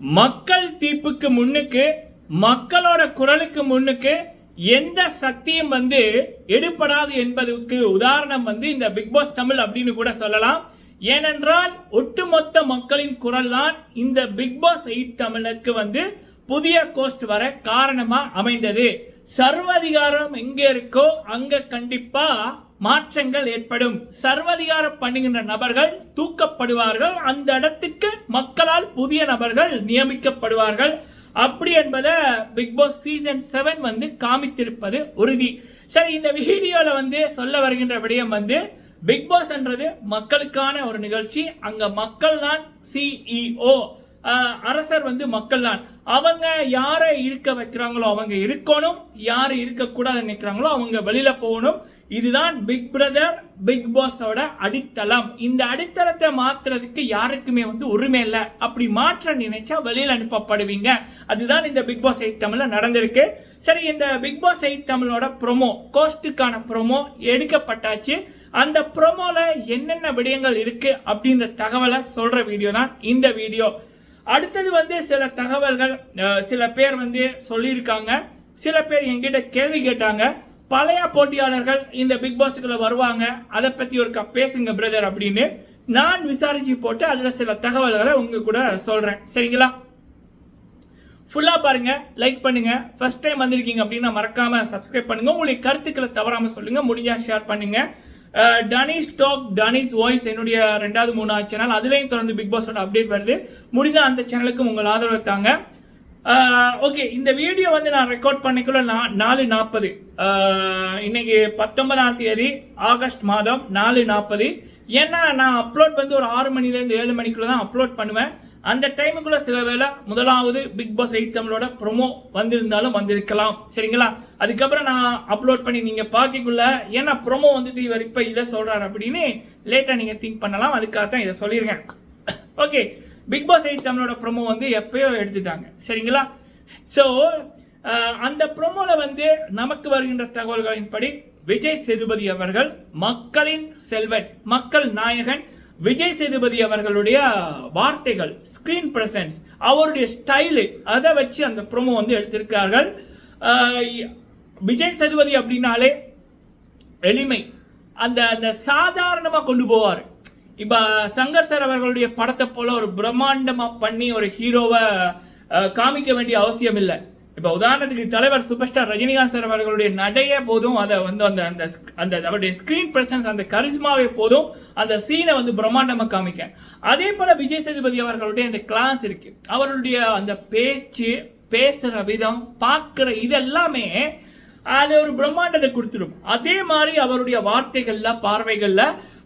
மக்கள் தீர்ப்புக்கு முன்னுக்கு மக்களோட குரலுக்கு முன்னுக்கு எந்த சக்தியும் வந்து எடுபடாது என்பதற்கு உதாரணம் வந்து இந்த பிக் பாஸ் தமிழ் அப்படின்னு கூட சொல்லலாம். ஏனென்றால் ஒட்டுமொத்த மக்களின் குரல் தான் இந்த பிக் பாஸ் எயிட் தமிழுக்கு வந்து புதிய கோஸ்ட் வர காரணமா அமைந்தது. சர்வதிகாரம் எங்கே இருக்கோ அங்க கண்டிப்பா மாற்றங்கள் ஏற்படும். சர்வதிகாரம் பண்ணுகின்ற நபர்கள் தூக்கப்படுவார்கள். அந்த இடத்துக்கு மக்களால் புதிய நபர்கள் நியமிக்கப்படுவார்கள். அப்படி என்பதை பிக் பாஸ் சீசன் செவன் வந்து காமித்திருப்பது உறுதி. சரி இந்த வீடியோல வந்து சொல்ல வருகின்ற விடயம் வந்து பிக் பாஸ் என்றது மக்களுக்கான ஒரு நிகழ்ச்சி. அங்க மக்கள் தான் சிஇஓ அரசர் வந்து மக்கள் தான் அவங்க யாரை இருக்க வைக்கிறாங்களோ அவங்க இருக்கணும். யாரை இருக்கக்கூடாது நினைக்கிறாங்களோ அவங்க வெளியில போகணும். இதுதான் பிக் பிரதர் பிக் பாஸோட அடித்தளம். இந்த அடித்தளத்தை மாத்துறதுக்கு யாருக்குமே வந்து உரிமை இல்லை. அப்படி மாற்ற நினைச்சா வெளியில் அனுப்பப்படுவீங்க. அதுதான் இந்த பிக் பாஸ் எயிட் தமிழ்ல நடந்திருக்கு. சரி இந்த பிக் பாஸ் எயிட் தமிழோட ப்ரோமோ கோஸ்டுக்கான ப்ரோமோ எடுக்கப்பட்டாச்சு. அந்த ப்ரொமோல என்னென்ன விடயங்கள் இருக்கு அப்படின்ற தகவலை சொல்ற வீடியோ தான் இந்த வீடியோ அடுத்தது வந்து சில தகவல்கள் சில பேர் வந்து சொல்லியிருக்காங்க. சில பேர் என்கிட்ட கேள்வி கேட்டாங்க. பழைய போட்டியாளர்கள் இந்த பிக் பாஸுக்குள்ள வருவாங்க. அதை பத்தி ஒரு க- பேசுங்க பிரதர் அப்படின்னு. நான் விசாரிச்சு போட்டு அதுல சில தகவல்களை உங்க கூட சொல்றேன். சரிங்களா? ஃபுல்லா பாருங்க லைக் பண்ணுங்க. ஃபர்ஸ்ட் டைம் வந்திருக்கீங்க அப்படின்னா மறக்காம சப்ஸ்கிரைப் பண்ணுங்க. உங்களுடைய கருத்துக்களை தவறாம சொல்லுங்க. முடிஞ்சா ஷேர் பண்ணுங்க. டனிஸ் டாக் டனிஸ் வாய்ஸ் என்னுடைய ரெண்டாவது மூணாவது சேனல் அதுலேயும் தொடர்ந்து பிக் பாஸோட அப்டேட் வருது. முடிஞ்சா அந்த சேனலுக்கும் உங்கள் ஆதரவு தாங்க. ஓகே இந்த வீடியோ வந்து நான் ரெக்கார்ட் பண்ணிக்குள்ள நான் நாலு நாற்பது இன்னைக்கு பத்தொன்பதாம் தேதி ஆகஸ்ட் மாதம் நாலு நாற்பது ஏன்னா நான் அப்லோட் வந்து ஒரு ஆறு மணிலேருந்து ஏழு மணிக்குள்ள தான் அப்லோட் பண்ணுவேன். அந்த டைமுக்குள்ள சில வேளை முதலாவது பிக் பாஸ் எயிட் தமிழோட ப்ரோமோ வந்திருந்தாலும் வந்திருக்கலாம். சரிங்களா? அதுக்கப்புறம் நான் அப்லோட் பண்ணி நீங்க பார்க்கக்குள்ள ஏன்னா ப்ரோமோ வந்துட்டு இவர் இப்ப இதை சொல்றாரு அப்படின்னு லேட்டா நீங்க திங்க் பண்ணலாம். அதுக்காக தான் இதை சொல்லியிருக்கேன். ஓகே பிக் பாஸ் எயிட் தமிழோட ப்ரொமோ வந்து எப்பயோ எடுத்துட்டாங்க. சரிங்களா? ஸோ அந்த ப்ரொமோவில் வந்து நமக்கு வருகின்ற தகவல்களின்படி விஜய் சேதுபதி அவர்கள் மக்களின் செல்வன் மக்கள் நாயகன் விஜய் சேதுபதி அவர்களுடைய வார்த்தைகள் ஸ்கிரீன் பிரசன்ஸ் அவருடைய ஸ்டைலு அதை வச்சு அந்த ப்ரொமோ வந்து எடுத்திருக்கார்கள் விஜய் சேதுபதி அப்படின்னாலே எளிமை. அந்த அந்த சாதாரணமாக கொண்டு போவார். இப்ப சங்கர் சார் அவர்களுடைய படத்தை போல ஒரு பிரம்மாண்டமா பண்ணி ஒரு ஹீரோவை காமிக்க வேண்டிய அவசியம் இல்லை. இப்ப உதாரணத்துக்கு தலைவர் சூப்பர் ஸ்டார் ரஜினிகாந்த் சார் அவர்களுடைய நடைய போதும். அதை வந்து அந்த அந்த அந்த அவருடைய ஸ்கிரீன் பிரசன்ஸ் அந்த கரிஸ்மாவே போதும். அந்த சீனை வந்து பிரம்மாண்டமா காமிக்க. அதே போல விஜய் சேதுபதி அவர்களுடைய அந்த கிளாஸ் இருக்கு. அவருடைய அந்த பேச்சு பேசுற விதம் பார்க்குற இதெல்லாமே அது ஒரு பிரம்மாண்டத்தை கொடுத்துடும். அதே மாதிரி அவருடைய வார்த்தைகள்ல பார்வைகள்ல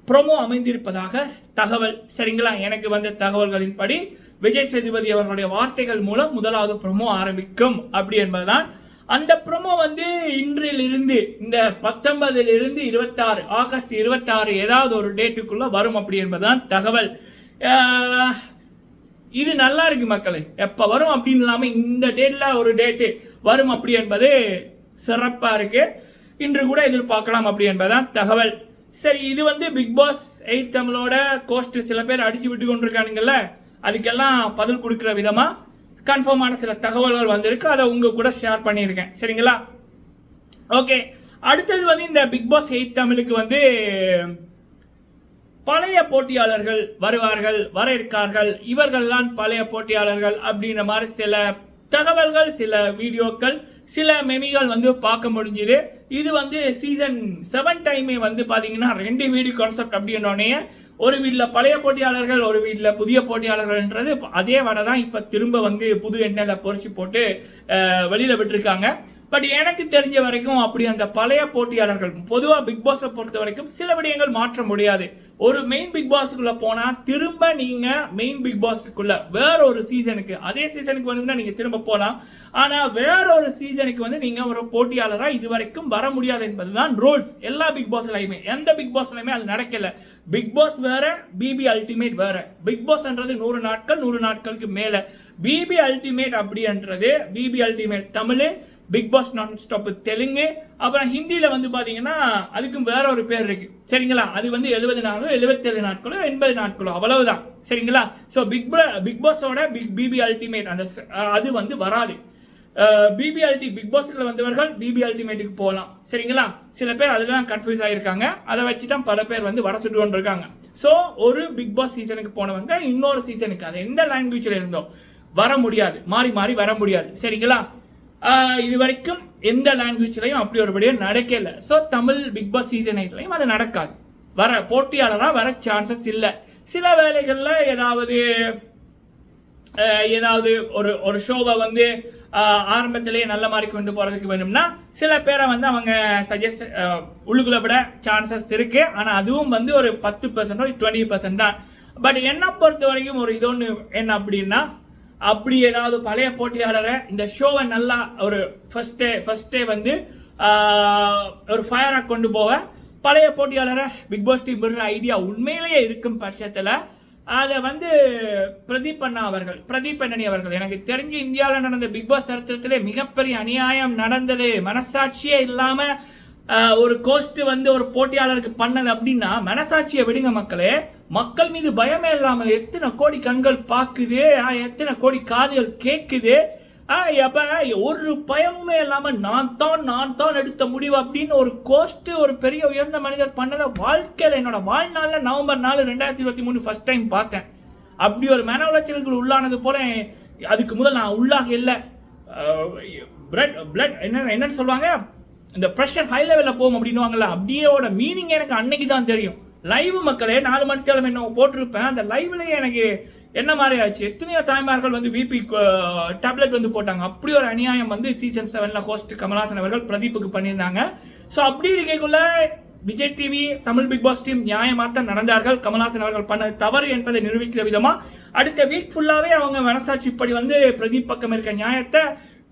ப்ரோமோ அமைந்திருப்பதாக தகவல். சரிங்களா? எனக்கு வந்த தகவல்களின்படி விஜய் சேதுபதி அவர்களுடைய வார்த்தைகள் மூலம் முதலாவது ப்ரோமோ ஆரம்பிக்கும் அப்படி என்பதுதான். அந்த ப்ரோமோ வந்து இன்றிலிருந்து இந்த பத்தொன்பதிலிருந்து இருபத்தாறு ஆகஸ்ட் இருபத்தாறு ஏதாவது ஒரு டேட்டுக்குள்ள வரும் அப்படி என்பதுதான் தகவல். இது நல்லா இருக்கு மக்களே. எப்போ வரும் அப்படின்னு இல்லாமல் இந்த டேட்டில் ஒரு டேட்டு வரும் அப்படி என்பது சிறப்பாக இருக்குது இன்று கூட எதிர்பார்க்கலாம் அப்படி என்பதுதான் தகவல். சரி இது வந்து பிக் பாஸ் எயிட் தமிழோட கோஸ்ட் சில பேர் அடிச்சு விட்டு கொண்டிருக்கானுங்கல்ல அதுக்கெல்லாம் பதில் கொடுக்குற விதமாக கன்ஃபார்மான சில தகவல்கள் வந்திருக்கு. அதை உங்க கூட ஷேர் பண்ணியிருக்கேன். சரிங்களா? ஓகே அடுத்தது வந்து இந்த பிக் பாஸ் எயிட் தமிழுக்கு வந்து பழைய போட்டியாளர்கள் வருவார்கள் வர இருக்கார்கள் இவர்கள்தான் பழைய போட்டியாளர்கள் அப்படின்ற மாதிரி சில தகவல்கள் சில வீடியோக்கள் சில மெமிகள் வந்து பார்க்க முடிஞ்சுது. இது வந்து சீசன் செவன் டைமே வந்து பார்த்தீங்கன்னா ரெண்டு வீடியோ கான்செப்ட் அப்படின்னோடனே ஒரு வீட்டில் பழைய போட்டியாளர்கள் ஒரு வீட்டில் புதிய போட்டியாளர்கள்ன்றது அதே வடை தான் இப்போ திரும்ப வந்து புது எண்ணெயில் பொறிச்சு போட்டு வெளியில் விட்டுருக்காங்க. பட் எனக்கு தெரிஞ்ச வரைக்கும் அப்படி அந்த பழைய போட்டியாளர்கள் பொதுவாக பிக் பாஸை பொறுத்த வரைக்கும் சில விடயங்கள் மாற்ற முடியாது. ஒரு மெயின் பிக் பாஸுக்குள்ள போனா திரும்ப நீங்க மெயின் பிக் பாஸுக்குள்ள வேற ஒரு சீசனுக்கு அதே சீசனுக்கு வந்து நீங்க திரும்ப போகலாம் ஆனா வேற ஒரு சீசனுக்கு வந்து நீங்க ஒரு போட்டியாளரா இதுவரைக்கும் வர முடியாது என்பதுதான் ரூல்ஸ் எல்லா பிக் பாஸ்லயுமே எந்த பிக் பாஸ்லயுமே அது நடக்கல. பிக் பாஸ் வேற பிபி அல்டிமேட் வேற. பிக் பாஸ்ன்றது நூறு நாட்கள் நூறு நாட்களுக்கு மேல. பிபி அல்டிமேட் அப்படின்றது BB ultimate Tamil Bigg Boss non stop Telugu. அப்புறம் ஹிந்தியில் வந்து பார்த்தீங்கன்னா அதுக்கும் வேற ஒரு பேர் இருக்கு. சரிங்களா? அது வந்து எழுபது நாளோ எழுபத்தேழு நாட்களோ எண்பது நாட்களோ அவ்வளவுதான். சரிங்களா? ஸோ பிக் பிக் பாஸோட பிக் பிபி அல்டிமேட் அந்த அது வந்து வராது. பிபிஎல்டி பிக் பாஸில் வந்தவர்கள் பிபி அல்டிமேட்டுக்கு போகலாம். சரிங்களா? சில பேர் அதெல்லாம் கன்ஃபியூஸ் ஆகியிருக்காங்க அதை வச்சு தான் பல பேர் வந்து வட சுட்டு இருக்காங்க ஸோ ஒரு பிக் பாஸ் சீசனுக்கு போனவங்க இன்னொரு சீசனுக்கு அது எந்த லாங்குவேஜில் இருந்தோ வர முடியாது. மாறி மாறி வர முடியாது. சரிங்களா? இது வரைக்கும் எந்த லாங்குவேஜ்லையும் அப்படி ஒருபடியாக நடக்கலை. So Tamil Bigg Boss season எயிட்லையும் அது நடக்காது. வர போட்டியாளராக வர சான்சஸ் இல்லை. சில வேலைகளில் ஏதாவது ஏதாவது ஒரு ஒரு ஷோவை வந்து ஆரம்பத்திலேயே நல்ல மாதிரி கொண்டு போகிறதுக்கு வேணும்னா சில பேரை வந்து அவங்க சஜஸ்ட் உள்ளுக்குள்ள விட சான்சஸ் இருக்குது ஆனால் அதுவும் வந்து ஒரு பத்து பர்சன்டோ டுவெண்ட்டி பர்சன்ட் தான். பட் என்ன பொறுத்த வரைக்கும் ஒரு இது ஒன்று என்ன அப்படின்னா அப்படி ஏதாவது பழைய போட்டியாளரை இந்த ஷோவை நல்லா ஒரு ஃபர்ஸ்ட் டே ஃபர்ஸ்ட் டே வந்து ஒரு ஃபயராக கொண்டு போக பழைய போட்டியாளரை பிக் பாஸ் டீம் விடுற ஐடியா உண்மையிலேயே இருக்கும் பட்சத்தில் அதை வந்து பிரதீப் அண்ணா அவர்கள் பிரதீப் அண்ணனி அவர்கள் எனக்கு தெரிஞ்சு இந்தியாவில் நடந்த பிக் பாஸ் சரித்திரத்திலே மிகப்பெரிய அநியாயம் நடந்தது மனசாட்சியே இல்லாமல் ஒரு கோஸ்ட் வந்து ஒரு போட்டியாளருக்கு பண்ணது அப்படின்னா மனசாட்சியை விடுங்க மக்களே. மக்கள் மீது பயமே இல்லாமல் எத்தனை கோடி கண்கள் பார்க்குது எத்தனை கோடி காதுகள் கேட்குது ஆஹ், ஒரு பயமுமே இல்லாமல் நான் தான் நான் தான் எடுத்த முடிவு அப்படின்னு ஒரு கோஸ்ட் ஒரு பெரிய உயர்ந்த மனிதர் பண்ணதை வாழ்க்கையில் என்னோட வாழ்நாளில் நவம்பர் நாலு ரெண்டாயிரத்தி இருபத்தி மூணு ஃபர்ஸ்ட் டைம் பார்த்தேன். அப்படி ஒரு மன உளைச்சல்கள் உள்ளானது போல அதுக்கு முதல் நான் உள்ளாக இல்லை. பிளட் பிளட் என்ன என்னன்னு சொல்லுவாங்க? இந்த ப்ரெஷர் ஹை லெவலில் போகும் அப்படின்னுவாங்கல்ல அப்படியோட மீனிங் எனக்கு அன்னைக்கு தான் தெரியும். லைவ் மக்களே நாலு மணிக்கிழமை என்ன போட்டிருப்பேன். அந்த லைவ்லேயே எனக்கு என்ன மாதிரி ஆச்சு? எத்தனையோ தாய்மார்கள் வந்து விபி டேப்லெட் வந்து போட்டாங்க. அப்படி ஒரு அநியாயம் வந்து சீசன் செவனில் ஹோஸ்ட் கமல்ஹாசன் அவர்கள் பிரதீப்புக்கு பண்ணியிருந்தாங்க. ஸோ அப்படி இருக்கக்குள்ள Vijay TV Tamil Bigg Boss team நியாயமாகத்தான் நடந்தார்கள். கமல்ஹாசன் அவர்கள் பண்ணது தவறு என்பதை நிரூபிக்கிற விதமாக அடுத்த வீக் ஃபுல்லாகவே அவங்க மனசாட்சிப்படி வந்து பிரதீப் பக்கம் இருக்க நியாயத்தை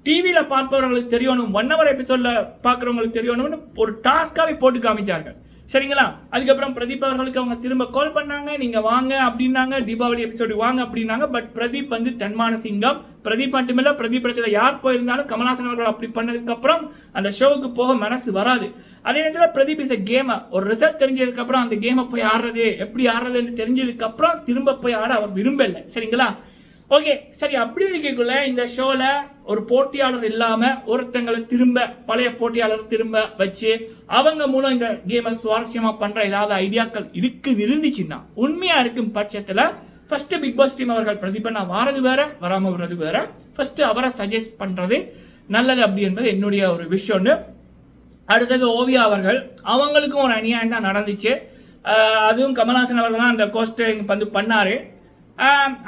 டிவியில் பார்ப்பவர்களுக்கு தெரியணும் ஒன் ஹவர் எபிசோடில் பார்க்குறவங்களுக்கு தெரியணும்னு ஒரு டாஸ்க்காகவே போட்டு காமிச்சார்கள். சரிங்களா? அதுக்கப்புறம் பிரதீப் அவர்களுக்கு அவங்க திரும்ப கால் பண்ணாங்க. நீங்கள் வாங்க அப்படின்னாங்க. தீபாவளி எபிசோடு வாங்க அப்படின்னாங்க. பட் பிரதீப் வந்து தன்மான சிங்கம் பிரதீப் மட்டுமில்ல பிரதீப் இடத்துல யார் போயிருந்தாலும் கமல்ஹாசன் அவர்கள் அப்படி பண்ணதுக்கப்புறம் அந்த ஷோவுக்கு போக மனசு வராது. அதே நேரத்தில் பிரதீப் இஸ் கேமர் ஒரு ரிசல்ட் தெரிஞ்சதுக்கப்புறம் அந்த கேமை போய் ஆடுறது எப்படி ஆடுறதுன்னு தெரிஞ்சதுக்கப்புறம் திரும்ப போய் ஆட அவர் விரும்பலை சரிங்களா? ஓகே சரி அப்படி இருக்கக்குள்ள இந்த ஷோவில் ஒரு போட்டியாளர் இல்லாமல் ஒருத்தங்களை திரும்ப பழைய போட்டியாளர் திரும்ப வச்சு அவங்க மூலம் இந்த கேமை சுவாரஸ்யமாக பண்ணுற ஏதாவது ஐடியாக்கள் இருக்கு இருந்துச்சுன்னா உண்மையாக இருக்கும் பட்சத்தில் ஃபர்ஸ்ட் பிக் பாஸ் டீம் அவர்கள் பிரதிபண்ணா வாரது வேற வராமல் வர்றது வேற. ஃபர்ஸ்ட் அவரை சஜஸ்ட் பண்ணுறது நல்லது அப்படி என்பது என்னுடைய ஒரு விஷயம்னு அடுத்தது ஓவியா அவர்கள் அவங்களுக்கும் ஒரு அநியாயம் தான் நடந்துச்சு. அதுவும் கமல்ஹாசன் அவர்கள் தான் அந்த கோஸ்ட்டை வந்து பண்ணார்.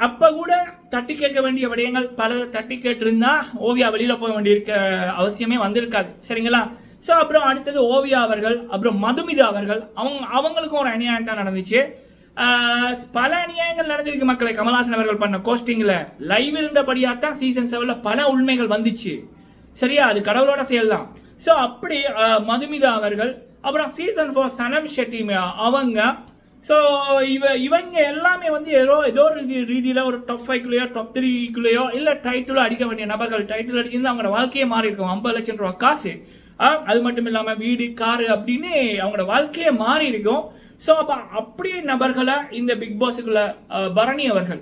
அப்போ கூட தட்டி கேட்க வேண்டிய விடயங்கள் பல தட்டி கேட்டிருந்தா ஓவியா வெளியில போக வேண்டியிருக்க அவசியமே வந்திருக்காது. சரிங்களா? ஸோ அப்புறம் அடுத்தது ஓவியா அவர்கள் அப்புறம் மதுமிதா அவர்கள் அவங்க அவங்களுக்கும் ஒரு அநியாயம் தான் நடந்துச்சு. பல அநியாயங்கள் நடந்திருக்கு மக்களை. கமல்ஹாசன் அவர்கள் பண்ண கோஸ்டிங்கில் லைவ் இருந்தபடியாக தான் சீசன் செவனில் பல உண்மைகள் வந்துச்சு. சரியா? அது கடவுளோட செயல் தான் ஸோ அப்படி மதுமிதா அவர்கள் அப்புறம் சீசன் ஃபோர் சனம் ஷெட்டி அவங்க ஸோ இவ இவங்க எல்லாமே வந்து ஏதோ ஏதோ ஒரு ரீதியில் ஒரு டாப் ஃபைவ்க்குள்ளேயோ டாப் த்ரீக்குள்ளேயோ இல்லை டைட்டிலோ அடிக்க வேண்டிய நபர்கள் டைட்டில் அடிச்சிருந்து அவங்களோட வாழ்க்கையே மாறி இருக்கும். ஐம்பது லட்சம் ரூபா காசு. அது மட்டும் இல்லாமல் வீடு காரு அப்படின்னு அவங்களோட வாழ்க்கையே மாறி இருக்கும். ஸோ அப்போ அப்படியே நபர்களை இந்த பிக் பாஸுக்குள்ள பரணி அவர்கள்.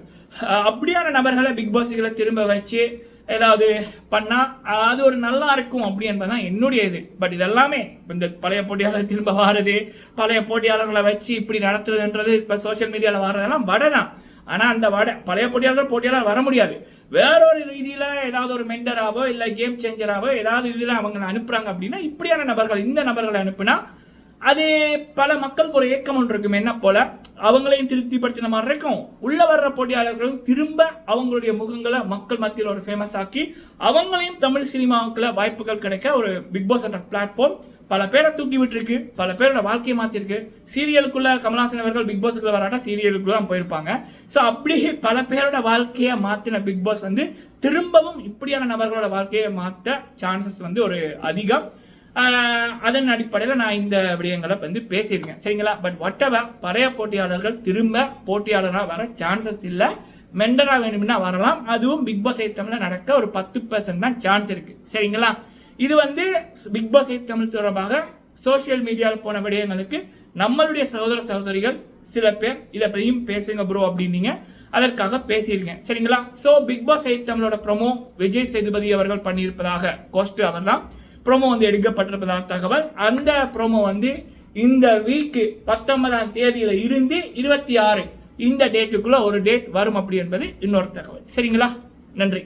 அப்படியான நபர்களை பிக் பாஸுக்குள்ள திரும்ப வச்சு ஏதாவது பண்ணால் அது ஒரு நல்லா இருக்கும் அப்படி என்பதுதான் என்னுடைய இது. பட் இதெல்லாமே இந்த பழைய போட்டியாளர் திரும்ப வாருது பழைய போட்டியாளர்களை வச்சு இப்படி நடத்துறதுன்றது இப்போ சோஷியல் மீடியாவில் வர்றதெல்லாம் வடை தான் ஆனால் அந்த வடை பழைய போட்டியாளர் போட்டியாளர் வர முடியாது. வேறொரு ரீதியில் ஏதாவது ஒரு மெண்டராவோ இல்லை கேம் சேஞ்சராவோ ஏதாவது இதில் அவங்க அனுப்புகிறாங்க அப்படின்னா இப்படியான நபர்கள் இந்த நபர்களை அனுப்புனா அது பல மக்களுக்கு ஒரு ஏக்கம் ஒன்று இருக்கும். என்ன போல? அவங்களையும் திருப்திப்படுத்தின மாதிரி இருக்கும். உள்ள வர்ற போட்டியாளர்களும் திரும்ப அவங்களுடைய முகங்களை மக்கள் மத்தியில் ஒரு ஃபேமஸ் ஆக்கி அவங்களையும் தமிழ் சினிமாவுக்குள்ள வாய்ப்புகள் கிடைக்க ஒரு பிக் பாஸ் என்ற பிளாட்ஃபார்ம் பல பேரை தூக்கி விட்டுருக்கு பல பேரோட வாழ்க்கையை மாற்றிருக்கு சீரியலுக்குள்ள கமல்ஹாசன் அவர்கள் பிக் பாஸுக்குள்ள வராட்டா சீரியலுக்குள்ள போயிருப்பாங்க. ஸோ அப்படி பல பேரோட வாழ்க்கையை மாற்றின பிக் பாஸ் வந்து திரும்பவும் இப்படியான நபர்களோட வாழ்க்கையை மாற்ற சான்சஸ் வந்து ஒரு அதிகம். அதன் அடிப்படையில் நான் இந்த விடயங்களை வந்து பேசியிருக்கேன். சரிங்களா? பட் whatever பழைய போட்டியாளர்கள் திரும்ப போட்டியாளராக வர சான்சஸ் இல்லை. மெண்டராக வேணும்னா வரலாம். அதுவும் பிக் பாஸ் எயிட் தமிழில் நடக்க ஒரு பத்து பர்சன்ட் தான் சான்ஸ் இருக்கு. சரிங்களா? இது வந்து பிக் பாஸ் எயிட் தமிழ் தொடர்பாக சோஷியல் மீடியாவில் போன விடயங்களுக்கு நம்மளுடைய சகோதர சகோதரிகள் சில பேர் இதை பற்றியும் பேசுங்க ப்ரோ அப்படின்னீங்க. அதற்காக பேசியிருக்கேன். சரிங்களா? ஸோ பிக் பாஸ் எயிட் தமிழோட ப்ரோமோ விஜய் சேதுபதி அவர்கள் பண்ணியிருப்பதாக கோஸ்ட் அவர் தான். ப்ரோமோ வந்து எடுக்கப்பட்டிருப்பதான தகவல். அந்த ப்ரோமோ வந்து இந்த வீக்கு பத்தொன்பதாம் தேதியில் இருந்து இருபத்தி ஆறு இந்த டேட்டுக்குள்ளே ஒரு டேட் வரும் அப்படி என்பது இன்னொரு தகவல். சரிங்களா? நன்றி.